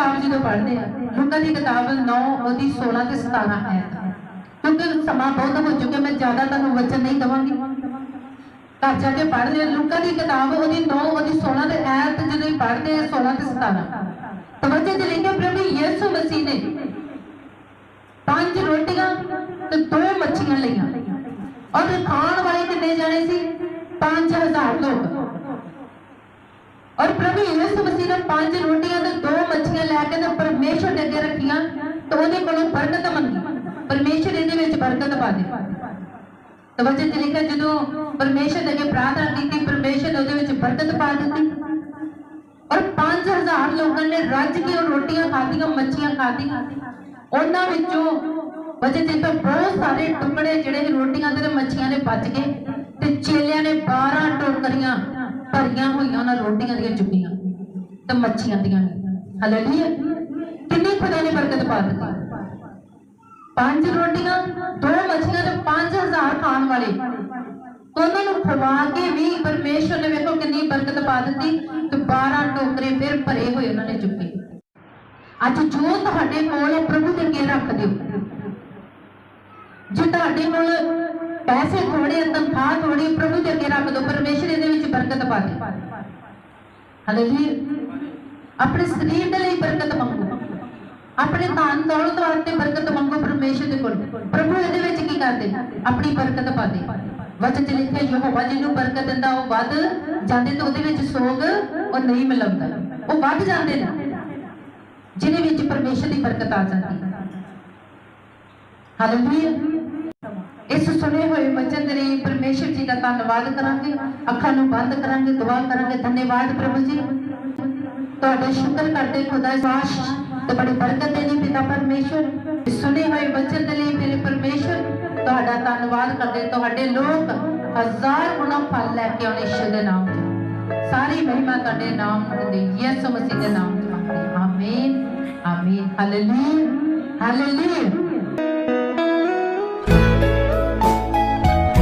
ਕਿਤਾਬ ਜਦੋਂ ਪੜ੍ਹਦੇ ਆ ਲੂਕਾ ਦੀ ਕਿਤਾਬ 9 ਉਹਦੀ 16 ਤੇ 17 ਹੈ। ਕਿਉਂਕਿ ਸਮਾਂ ਬਹੁਤ ਹੋ ਚੁੱਕਿਆ, ਮੈਂ ਜ਼ਿਆਦਾ ਤੁਹਾਨੂੰ ਵਚਨ ਨਹੀਂ ਦਵਾਂਗੀ। ਘਰ ਜਾ ਕੇ ਪੜ੍ਹ ਲਿਓ ਲੂਕਾ ਦੀ ਕਿਤਾਬ, ਉਹਦੀ 9 ਉਹਦੀ 16 ਤੇ ਐਤ ਜਦੋਂ ਪੜ੍ਹਦੇ ਆ 16 ਤੇ 17 ਤਵੱਜੋ ਤੇ ਲਿਖਿਆ, ਪ੍ਰਭੂ ਯਿਸੂ ਮਸੀਹ ਨੇ ਪੰਜ ਰੋਟੀਆਂ ਤੇ ਦੋ ਮੱਛੀਆਂ ਲਈਆਂ। ਔਰ ਖਾਣ ਵਾਲੇ ਕਿੰਨੇ ਜਾਣੇ ਸੀ? 5000 ਲੋਕ। ਔਰ ਪ੍ਰਭੂ ਯਿਸੂ ਮਸੀਹ ਨੇ ਪੰਜ ਰੋਟੀਆਂ ਤੇ ਦੋ ਮੱਛੀਆਂ ਲੈ ਕੇ ਤੇ ਪਰਮੇਸ਼ਰ ਦੇ ਅੱਗੇ ਰੱਖੀਆਂ ਤੇ ਉਹਦੇ ਕੋਲੋਂ ਬਰਕਤ ਮੰਗੀ। ਪਰਮੇਸ਼ਰ ਇਹਦੇ ਵਿੱਚ ਬਰਕਤ ਪਾ ਦੇ ਤਵੱਜੋ ਤੇ ਲਿਖਿਆ ਜਦੋਂ ਪਰਮੇਸ਼ਰ ਦੇ ਅੱਗੇ ਪ੍ਰਾਰਥਨਾ ਕੀਤੀ ਪਰਮੇਸ਼ਰ ਉਹਦੇ ਵਿੱਚ ਬਰਕਤ ਪਾ ਦਿੱਤੀ। ਔਰ 5000 ਲੋਕਾਂ ਨੇ ਰੱਜ ਕੇ ਉਹ ਰੋਟੀਆਂ ਖਾਧੀਆਂ, ਮੱਛੀਆਂ ਖਾਧੀਆਂ। ਉਹਨਾਂ ਵਿੱਚੋਂ ਬਚੇ ਤੇ ਤਾਂ ਬਹੁਤ ਸਾਰੇ ਟੁਕੜੇ ਜਿਹੜੇ ਰੋਟੀਆਂ ਦੇ ਤੇ ਮੱਛੀਆਂ ਦੇ ਬਚ ਗਏ ਤੇ ਚੇਲਿਆਂ ਨੇ 12 ਟੋਕਰੀਆਂ ਭਰੀਆਂ ਹੋਈਆਂ, ਉਹਨਾਂ ਰੋਟੀਆਂ ਦੀਆਂ ਚੁੱਕੀਆਂ ਤੇ ਮੱਛੀਆਂ ਦੀਆਂ ਹਾਲੇਲੂਇਆ ਕਿੰਨੀ ਖੁਦਾ ਨੇ ਬਰਕਤ ਪਾ ਦਿੱਤੀ? ਪੰਜ ਰੋਟੀਆਂ, ਦੋ ਮੱਛੀਆਂ ਤੇ 5000 ਖਾਣ ਵਾਲੇ। ਉਹਨਾਂ ਨੂੰ ਖਵਾ ਕੇ ਵੀ ਪਰਮੇਸ਼ਰ ਨੇ ਵੇਖੋ ਕਿੰਨੀ ਬਰਕਤ ਪਾ ਦਿੱਤੀ ਤੇ 12 ਟੋਕਰੇ ਫਿਰ ਭਰੇ ਹੋਏ ਉਹਨਾਂ ਨੇ ਚੁੱਕੇ। ਅੱਜ ਜੋ ਤੁਹਾਡੇ ਕੋਲ ਹੈ ਪ੍ਰਭੂ ਦੇ ਅੱਗੇ ਰੱਖ ਦਿਓ। ਜੇ ਤੁਹਾਡੇ ਕੋਲ ਪੈਸੇ ਥੋੜੇ ਤਨਖਾਹ ਥੋੜੀ ਪ੍ਰਭੂ ਦੇ ਅੱਗੇ ਰੱਖ ਦਿਓ ਪਰਮੇਸ਼ਰ ਇਹਦੇ ਵਿੱਚ ਬਰਕਤ ਪਾ ਦੇ। ਹਾਲੇਲੂਇਆ ਆਪਣੇ ਸਰੀਰ ਦੇ ਲਈ ਬਰਕਤ ਮੰਗੋ। ਆਪਣੇ ਧਨ ਦੌਲਤ ਵਾਸਤੇ ਬਰਕਤ ਮੰਗੋ ਪਰਮੇਸ਼ਰ ਦੇ ਕੋਲ। ਪ੍ਰਭੂ, ਇਹਦੇ ਵਿੱਚ ਕੀ ਕਰਦੇ? ਆਪਣੀ ਬਰਕਤ ਪਾ ਦੇ। ਵਚਨ ਚ ਲਿਖਿਆ, ਯਹੋਵਾ ਜਿਹਨੂੰ ਬਰਕਤ ਦਿੰਦਾ, ਉਹ ਵੱਧ ਜਾਂਦੇ ਤੇ ਉਹਦੇ ਵਿੱਚ ਸੋਗ ਉਹ ਨਹੀਂ ਮਿਲਦਾ ਉਹ ਵੱਧ ਜਾਂਦੇ ਨੇ, ਜਿਹਦੇ ਵਿੱਚ ਪਰਮੇਸ਼ਰ ਦੀ ਬਰਕਤ ਆ ਜਾਂਦੀ ਹੈ। ਹਾਲੇਲੂਇਆ ਇਸ ਸੁਣੇ ਹੋਏ ਵਚਨ ਦੇ ਲਈ ਪਰਮੇਸ਼ਰ ਜੀ ਦਾ ਧੰਨਵਾਦ ਕਰਾਂਗੇ। ਅੱਖਾਂ ਨੂੰ ਬੰਦ ਕਰਾਂਗੇ, ਦੁਆ ਕਰਾਂਗੇ। ਧੰਨਵਾਦ ਪ੍ਰਭੂ ਜੀ। ਤੁਹਾਡਾ ਸ਼ੁਕਰ ਕਰਦੇ ਖੁਦਾ ਸਾਸ਼ ਤੇ ਬੜੀ ਬਰਕਤ ਦੇਣੀ ਪਿਤਾ ਪਰਮੇਸ਼ਰ। ਸੁਣੇ ਹੋਏ ਵਚਨ ਦੇ ਲਈ ਮੇਰੇ ਪਰਮੇਸ਼ਰ, ਤੁਹਾਡਾ ਧੰਨਵਾਦ ਕਰਦੇ ਤੁਹਾਡੇ ਲੋਕ ਹਜ਼ਾਰ ਗੁਣਾ ਫਲ ਲੈ ਕੇ ਆਉਣੇ ਯਿਸੂ ਦੇ ਨਾਮ 'ਚ ਸਾਰੀ ਮਹਿਮਾ ਤੁਹਾਡੇ ਨਾਮ ਦੇ ਯਿਸੂ ਮਸੀਹ ਦੇ ਨਾਮ 'ਚ ਆਮੀਨ ਆਮੀਨ। Hallelujah hallelujah